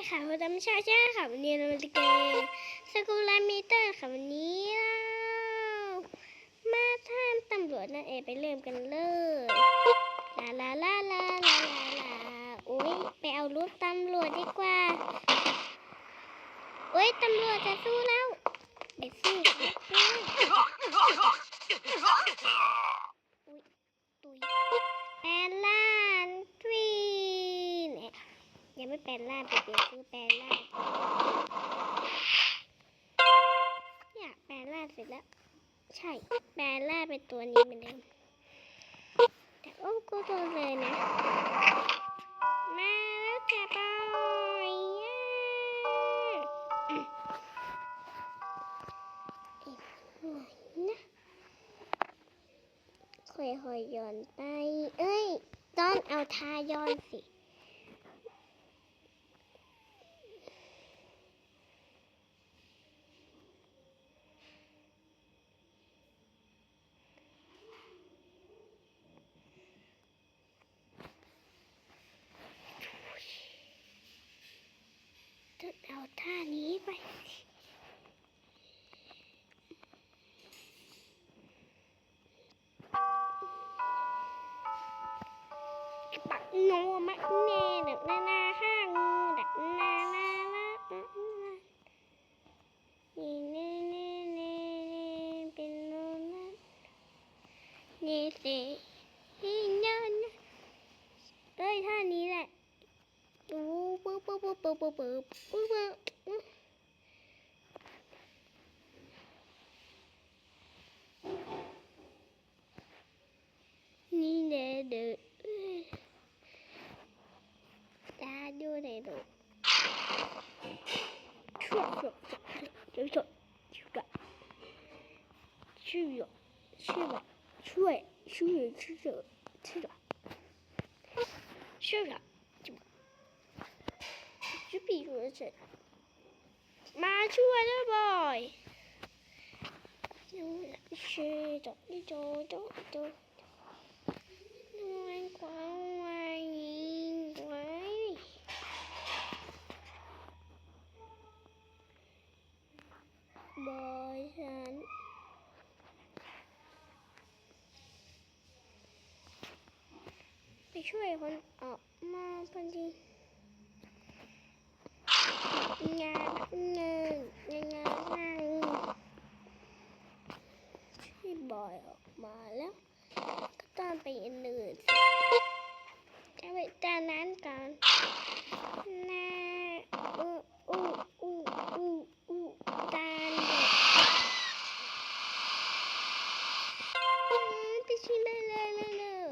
เลยค่ะเราจำชาใช่ค่ะวันนี้เราจะเกมสกูลามิเตอร์ค่ะวันนี้เรามาท่ามตำรวจนั่นเองไปเริ่มกันเลยลาลาลาลาลาลาลาอุ้ยไปเอารถตำรวจดีกว่าโอ้ยตำรวจจะสู้แล้วไปสู้ ไม่แปลงร่างไปเดี๋ยวคือแปลงร่างเนี่ยแปลงร่างเสร็จแล้ว ใช่ แปลงร่างเป็นตัวนี้เหมือนเดิมแต่โอ้กูโดนเลยนะ มาแล้วจ้ะบอยย่าอืมอีกหน่อยนะค่อยๆย้อนไป เอ้ย ต้องเอาทาย้อนสิ เอาท่านี้ไปปักโนมักเน 吃着吃着吃着，就闭住了吃。妈出来了 boy，吃着一走走走。boy and ช่วยคนออกมาพอดีงานเงินงานงานงานที่บอยออกมาแล้ว ก็ต้องไปอันอื่นสิจะไปจานนั้นก่อนนาอู้อู้อู้อู้อู้จานเด็กอืมไปชิมเลยเลยเลยเลย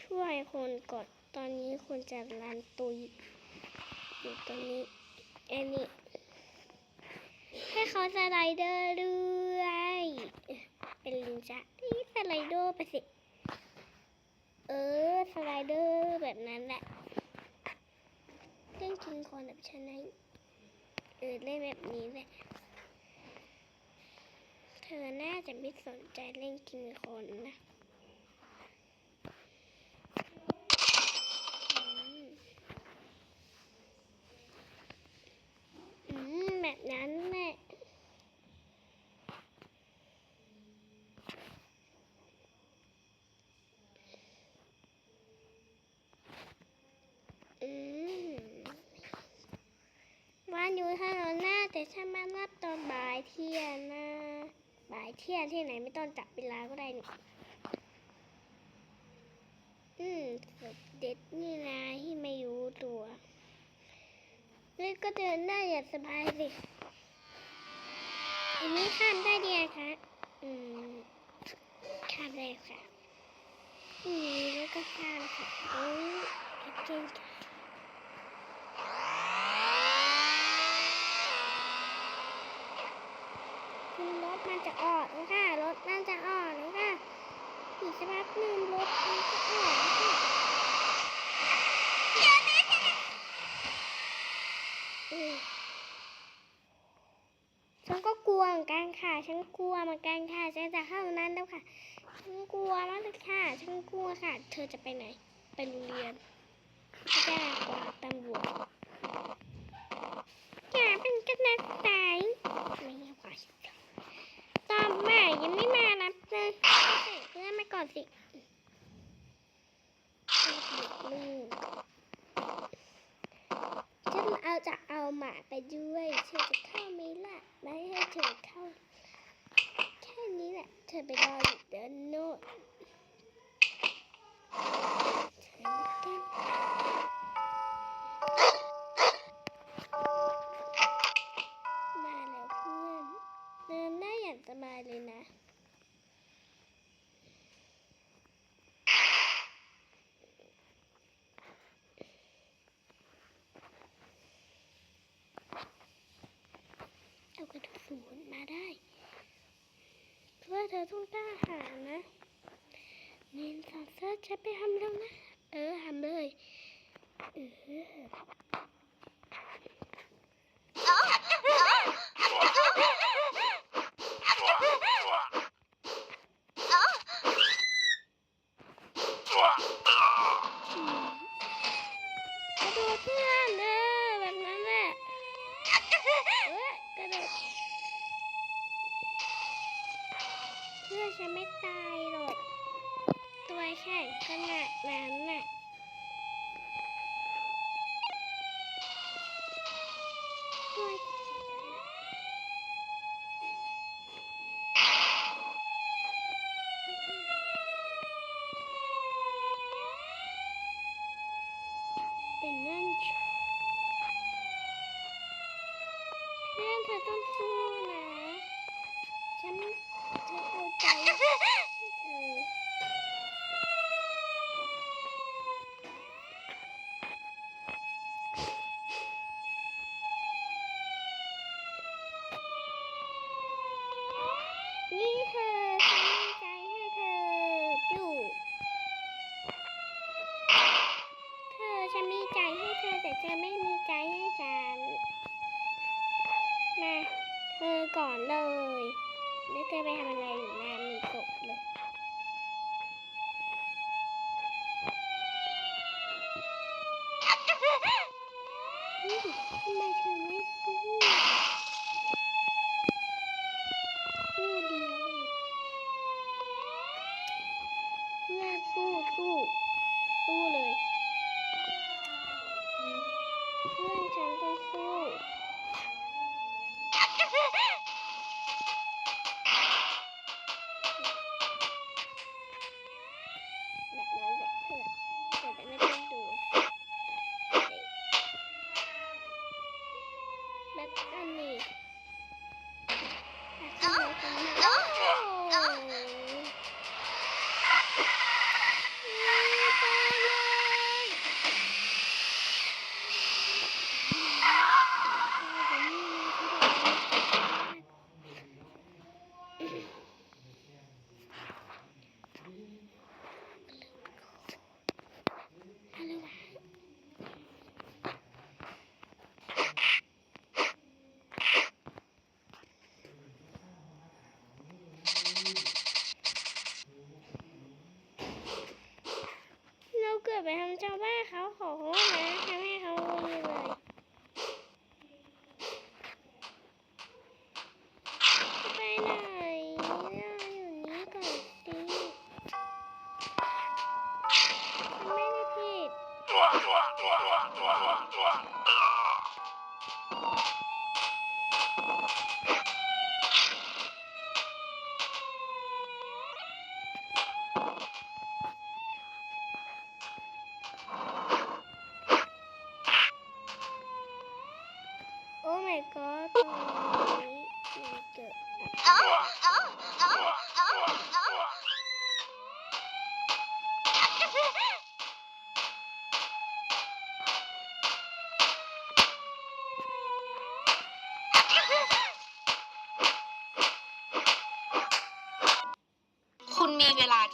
ช่วยคนก่อนตอนนี้คนจะรันตุย อยู่ตรงนี้อันนี้ให้ เขาสไลเดอร์ด้วยเป็นลินจ้ะนี่สไลเดอร์ไปสิ เออสไลเดอร์แบบนั้นแหละเล่นกินคนแบบฉันนะเออเล่นแบบนี้แหละเธอน่าจะไม่สนใจเล่นกินคนนะ อืม อืมแบบนั้นแหละอืม วันอยู่ถนนหน้าแต่ฉันมารับตอนบ่ายเที่ยงนะบ่ายเที่ยงที่ไหนไม่ต้องจับเวลาก็ได้นี่อืมเด็ดนี่นะที่ไม่รู้ตัวแล้วก็เดินได้อย่างสบายสิอันนี้ข้ามได้ดีนะคะอืมข้ามได้ค่ะอืมแล้วก็ข้ามค่ะโอ้ยเก่งค่ะ ครับนึ่งรถมันก็ออกเดี๋ยวนะจฉันก็กลัวเหมือนกันค่ะ ฉันกลัวเหมือนกันค่ะ ฉันจะเข้านั้นแล้วค่ะ ฉันกลัวมากเลยค่ะ ฉันกลัวค่ะ เธอจะไปไหน ไปโรงเรียนแจ้งความตำรวจอย่าเป็นกระนักไตไม่ยอมขอต่อมายังไม่มา ฉันเอาจะเอาหมาไปด้วยเธอจะเข้าไหมล่ะ ไม่ให้เธอเข้า แค่นี้แหละ เธอไปรออยู่เดินโน่น เพื่อเธอต้องกล้าหาญนะเน้นสอนเสื้อฉันไปทำแล้วนะ เออทำเลยเอออืมกระโดดเพื่อนเออแบบนั้นแหละเอ้ยกระโดด พื่อนฉันไม่ตายหรอก ตัวแข็งขนาดนั้นน่ะเป็นนั่นชเพื่อนเธอต้องสู้นะ ฉันจะเอาใจเธอ นี่เธอฉันมีใจให้เธออยู่ เธอฉันมีใจให้เธอแต่เธอไม่มีใจให้ฉัน มา เธอก่อนเลยแล้วเธอไปทำอะไรอยู่นานมีตกเลยทำไมเธอไม่สู้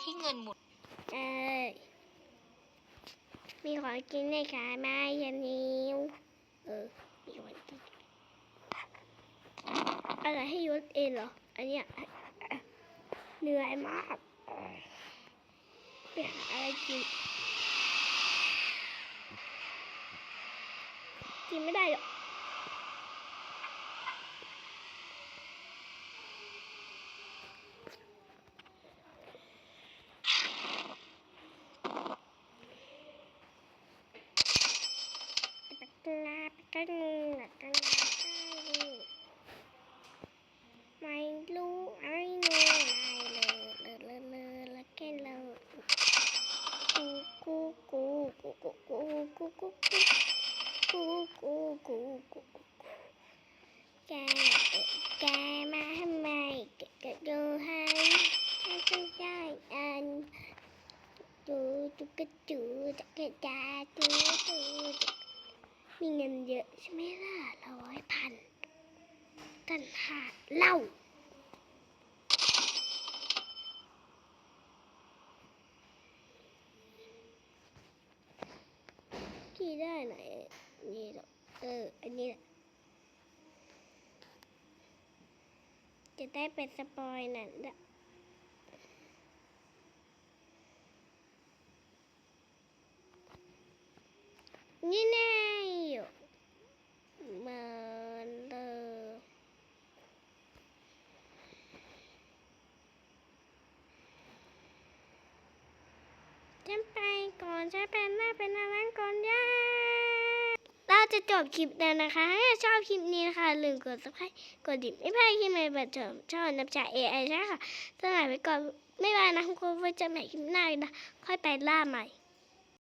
ที่เงินหมดเอ้ยมีของกินในขายไหมยันนิวเออ มีของกินอะไรให้ยศเองเหรอ อันเนี้ยเหนื่อยมากไปหาอะไรกิน กินไม่ได้หรอก ก็งงหนักกันนะไม่รู้ไม่รู้อะไรเลยเลยเลยเลยแล้วแกเลยกูกูกูกูกูกูกูกูกูกูกูกูแกแกมาทำไมแกแกดูให้ให้ฉันได้อันดูดูกระจูจักรจาดูดู มีเงินเยอะใช่ไหมล่ะร้อยพันกันหาเหล้าที่ได้ไหนนี่หรอเออ อันนี้แหละจะได้เป็นสปอยนั่นละนี่แน่อยู่เหมือนเดิม ฉันไปก่อนฉันเป็นแม่เป็นอะไรก่อนย่าเราจะจบคลิปแล้วนะคะถ้าชอบคลิปนี้นะคะอย่าลืมกด subscribe กดดิ่งไม่พลาดคลิปใหม่แบบเดิมชอบนับจาก AI ใช่ค่ะสมัยไปก่อนไม่บานะคุณครูไว้เจอใหม่คลิปหน้านะค่อยไปล่าใหม่